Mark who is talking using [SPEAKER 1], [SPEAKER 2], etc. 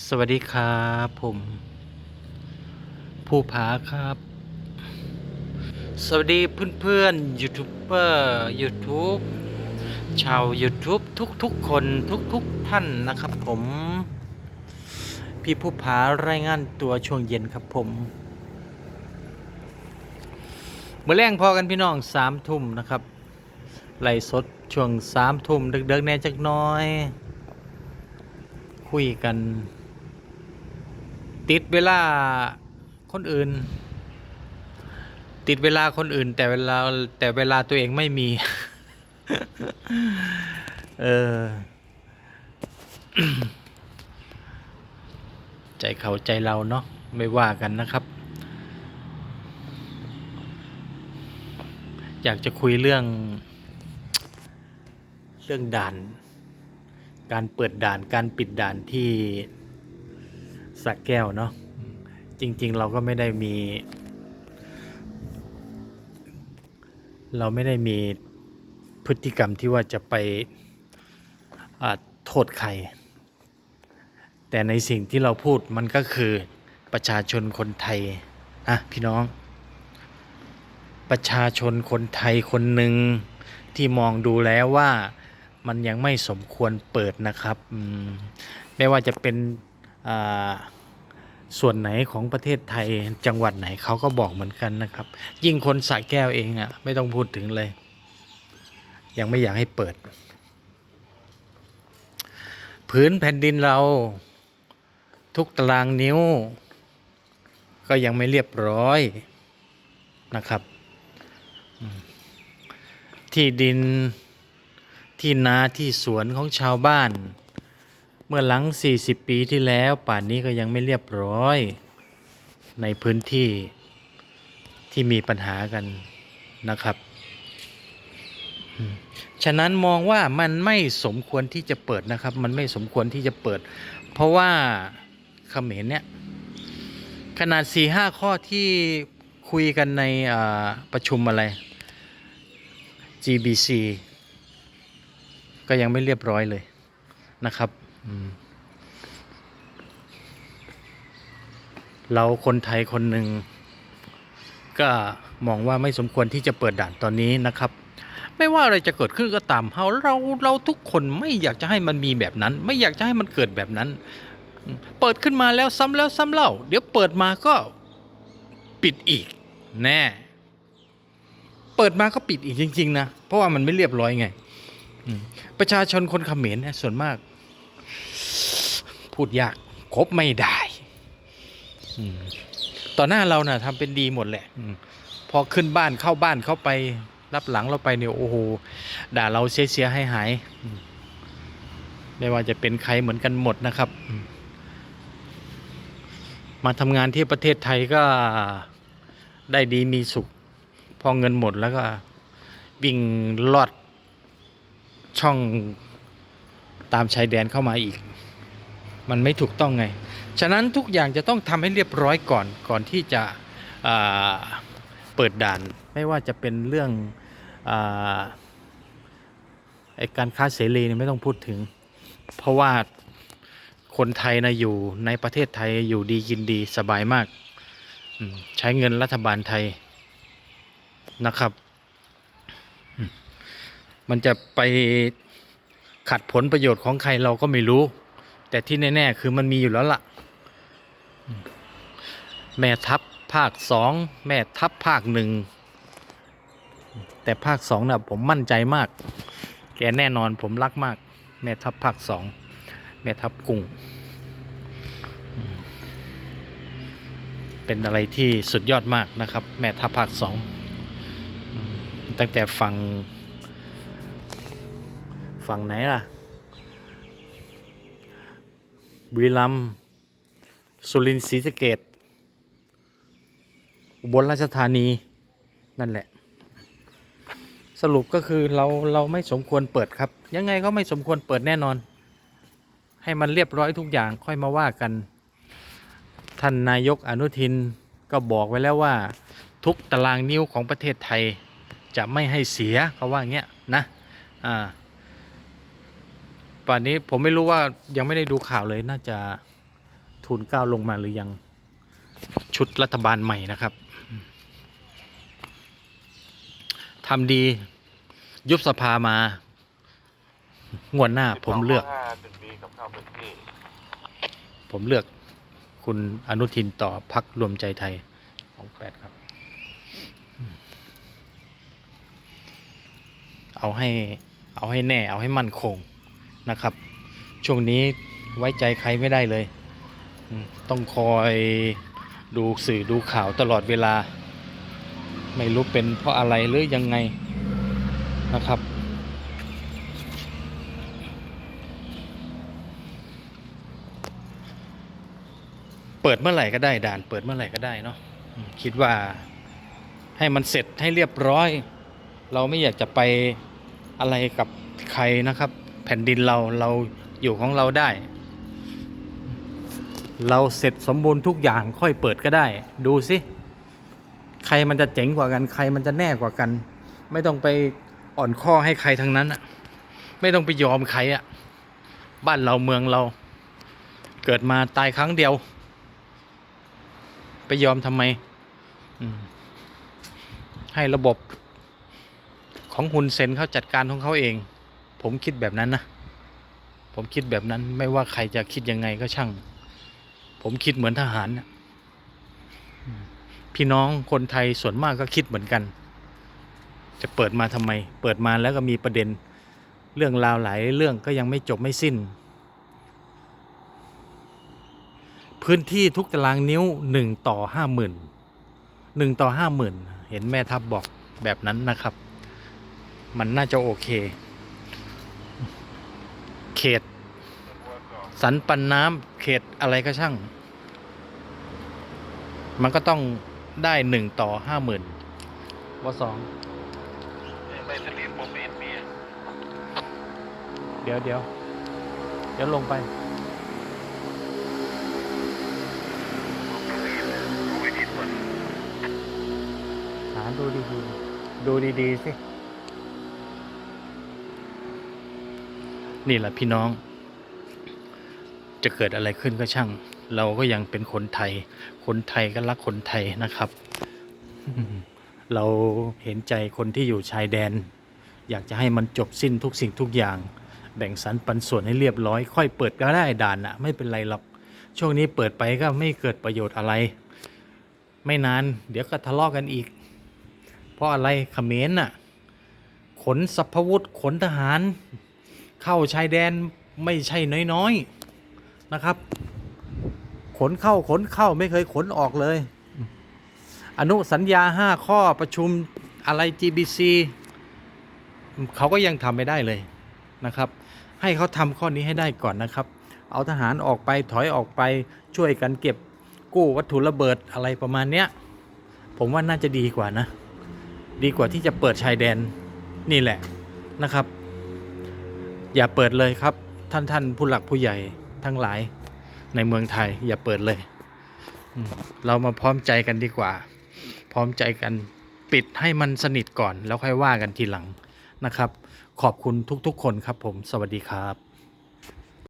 [SPEAKER 1] สวัสดีครับผม ผู้ผาครับ สวัสดีเพื่อนๆยูทูบเบอร์ YouTube ชาว YouTube ทุกๆคนทุกๆท่านนะครับผม พี่ผู้ผารายงานตัวช่วงเย็นครับผมเมื่อแรงพอกันพี่น้องสามทุ่มนะครับไล่สดช่วงสามทุ่มเด็กๆแน่จักน้อย คุยกัน ติดเวลาคนอื่น ติดเวลาคนอื่น แต่เวลาแต่เวลาตัวเองไม่มี เออ ใจเขาใจเราเนาะไม่ว่ากันนะครับ อยากจะคุยเรื่อง เรื่องด่าน การเปิดด่านการปิดด่านที่ สระแก้วเนาะจริง ๆ เราก็ไม่ได้มี เราไม่ได้มีพฤติกรรมที่ว่าจะไปอ่าโทษใคร แต่ในสิ่งที่เราพูดมันก็คือประชาชนคนไทยอะพี่น้อง ประชาชนคนไทยคนหนึ่งที่มองดูแล้วว่ามันยังไม่สมควรเปิดนะครับอืมไม่ว่าจะเป็นอ่า ส่วนไหนของประเทศไทยจังหวัดไหนเขาก็บอกเหมือนกันนะครับ ยิ่งคนสระแก้วเองอะ่ะไม่ต้องพูดถึงเลย ยังไม่อยากให้เปิด พื้นแผ่นดินเราทุกตารางนิ้ว ก็ยังไม่เรียบร้อยนะครับ ที่ดินที่นาที่สวนของชาวบ้าน มื่อหลัง 40 ปีที่แล้ว ป่านนี้ก็ยังไม่เรียบร้อย ในพื้นที่ที่มีปัญหากันนะครับ ฉะนั้นมองว่ามันไม่สมควรที่จะเปิดนะครับ มันไม่สมควรที่จะเปิด เพราะว่าเขมรเนี่ยขนาด 4-5ข้อที่คุยกันในประชุมอะไร GBC ก็ยังไม่เรียบร้อยเลยนะครับ เราคนไทยคนหนึ่ง ก็มองว่าไม่สมควรที่จะเปิดด่านตอนนี้นะครับ ไม่ว่าอะไรจะเกิดขึ้นก็ตามเราเราเราทุกคนไม่อยากจะให้มันมีแบบนั้น ไม่อยากจะให้มันเกิดแบบนั้น เปิดขึ้นมาแล้วซ้ำแล้วซ้ำเล่า เดี๋ยวเปิดมาก็ปิดอีก แน่ เปิดมาก็ปิดอีกจริง ๆ นะ เพราะว่ามันไม่เรียบร้อยไงประชาชนคนเขมรเนี่ยส่วนมาก พูดยากคบไม่ได้ต่อหน้าเรานะ่ะทำเป็นดีหมดแหละอพอขึ้นบ้านเข้าบ้านเข้าไป รับหลังเราไปเนี่ยโอ้โหด่าเราเสียเสียหายหายไม่ว่าจะเป็นใครเหมือนกันหมดนะครับมมาทำงานที่ประเทศไทยก็ได้ดีมีสุข พอเงินหมดแล้วก็วิ่งลอดช่องตามชายแดนเข้ามาอีก มันไม่ถูกต้องไง ฉะนั้นทุกอย่างจะต้องทำให้เรียบร้อยก่อนก่อนที่จะเปิดด่าน ไม่ว่าจะเป็นเรื่องอไอการค้าเสรีเนี่ยไม่ต้องพูดถึง เพราะว่าคนไทยนะอยู่ในประเทศไทยอยู่ดีกินดีสบายมาก ใช้เงินรัฐบาลไทยนะครับ มันจะไปขัดผลประโยชน์ของใครเราก็ไม่รู้ แต่ที่แน่ๆคือมันมีอยู่แล้วล่ะ แม่ทัพภาคสองแม่ทัพภาคหนึ่งแต่ภาคสองนะ่ะผมมั่นใจมาก แกแน่นอนผมรักมาก แม่ทัพภาคสองแม่ทัพกุ้ง เป็นอะไรที่สุดยอดมากนะครับ แม่ทัพภาคสองตั้งแต่ฝั่งฝั่งไหนล่ะ บุรีรัมย์สุรินทร์ศรีสะเกดอุบลราชธานีนั่นแหละ สรุปก็คือเราเราไม่สมควรเปิดครับ ยังไงก็ไม่สมควรเปิดแน่นอน ให้มันเรียบร้อยทุกอย่างค่อยมาว่ากัน ท่านนายกอนุทินก็บอกไว้แล้วว่า ทุกตารางนิ้วของประเทศไทยจะไม่ให้เสียเขาว่าเงี้ยนะอ่า ป่านนี้ผมไม่รู้ว่ายังไม่ได้ดูข่าวเลยน่าจะทูลเก้าลงมาหรือยังชุดรัฐบาลใหม่นะครับทำดียุบสภามางวดหน้าผมเลือก ผมเลือกคุณอนุทินต่อพักรวมใจไทยของแปดครับ เอาให้ เอาให้แน่ เอาให้มั่นคง นะครับ ช่วงนี้ไว้ใจใครไม่ได้เลย ต้องคอยดูสื่อดูข่าวตลอดเวลา ไม่รู้เป็นเพราะอะไรหรือยังไงนะครับ เปิดเมื่อไหร่ก็ได้ด่าน เปิดเมื่อไหร่ก็ได้เนาะคิดว่าให้มันเสร็จให้เรียบร้อย เราไม่อยากจะไปอะไรกับใครนะครับ แผ่นดินเราเราอยู่ของเราได้ เราเสร็จสมบูรณ์ทุกอย่างค่อยเปิดก็ได้ ดูสิ ใครมันจะเจ๋งกว่ากัน ใครมันจะแน่กว่ากัน ไม่ต้องไปอ่อนข้อให้ใครทั้งนั้นอะไม่ต้องไปยอมใครอะบ้านเราเมืองเรา เกิดมาตายครั้งเดียว ไปยอมทำไมมให้ระบบของฮุนเซนเขาจัดการของเขาเอง ผมคิดแบบนั้นนะ ผมคิดแบบนั้นไม่ว่าใครจะคิดยังไงก็ช่าง ผมคิดเหมือนทหารนะพี่น้องคนไทยส่วนมากก็คิดเหมือนกัน จะเปิดมาทำไม เปิดมาแล้วก็มีประเด็นเรื่องราวหลายเรื่องก็ยังไม่จบไม่สิ้น พื้นที่ทุกตารางนิ้วหนึ่งต่อห้าหมื่นหนึ่งต่อห้าหมื่นเห็นแม่ทัพบอกแบบนั้นนะครับ มันน่าจะโอเค ขต สันปันน้ำเขตอะไรก็ช่าง มันก็ต้องได้หนึ่งต่อห้าหมื่นว่าสอง
[SPEAKER 2] เดี๋
[SPEAKER 1] ยวเดี๋ยวเดี๋ยวลงไปหาดูดีๆ ดูดีๆสิ นี่แหละพี่น้อง จะเกิดอะไรขึ้นก็ช่าง เราก็ยังเป็นคนไทย คนไทยก็รักคนไทยนะครับ เราเห็นใจคนที่อยู่ชายแดน อยากจะให้มันจบสิ้นทุกสิ่งทุกอย่าง แบ่งสรรปันส่วนให้เรียบร้อย ค่อยเปิดก็ได้ด่านอะไม่เป็นไรหรอกช่วงนี้เปิดไปก็ไม่เกิดประโยชน์อะไร ไม่นานเดี๋ยวก็ทะเลาะกันอีก เพราะอะไรเขมรน่ะขนสัพพวุธขนทหาร เข้าชายแดนไม่ใช่น้อยๆนะครับ ขนเข้าขนเข้าไม่เคยขนออกเลย อนุสัญญาห้าข้อประชุมอะไร GBC เขาก็ยังทำไม่ได้เลยนะครับ ให้เขาทำข้อนี้ให้ได้ก่อนนะครับ เอาทหารออกไปถอยออกไปช่วยกันเก็บกู้วัตถุระเบิดอะไรประมาณเนี้ย ผมว่าน่าจะดีกว่านะ ดีกว่าที่จะเปิดชายแดนนี่แหละนะครับ อย่าเปิดเลยครับ ท่านท่านผู้หลักผู้ใหญ่ทั้งหลายในเมืองไทย อย่าเปิดเลย เรามาพร้อมใจกันดีกว่า พร้อมใจกันปิดให้มันสนิทก่อนแล้วค่อยว่ากันทีหลังนะครับ ขอบคุณทุกๆคนครับผม สวัสดีครับ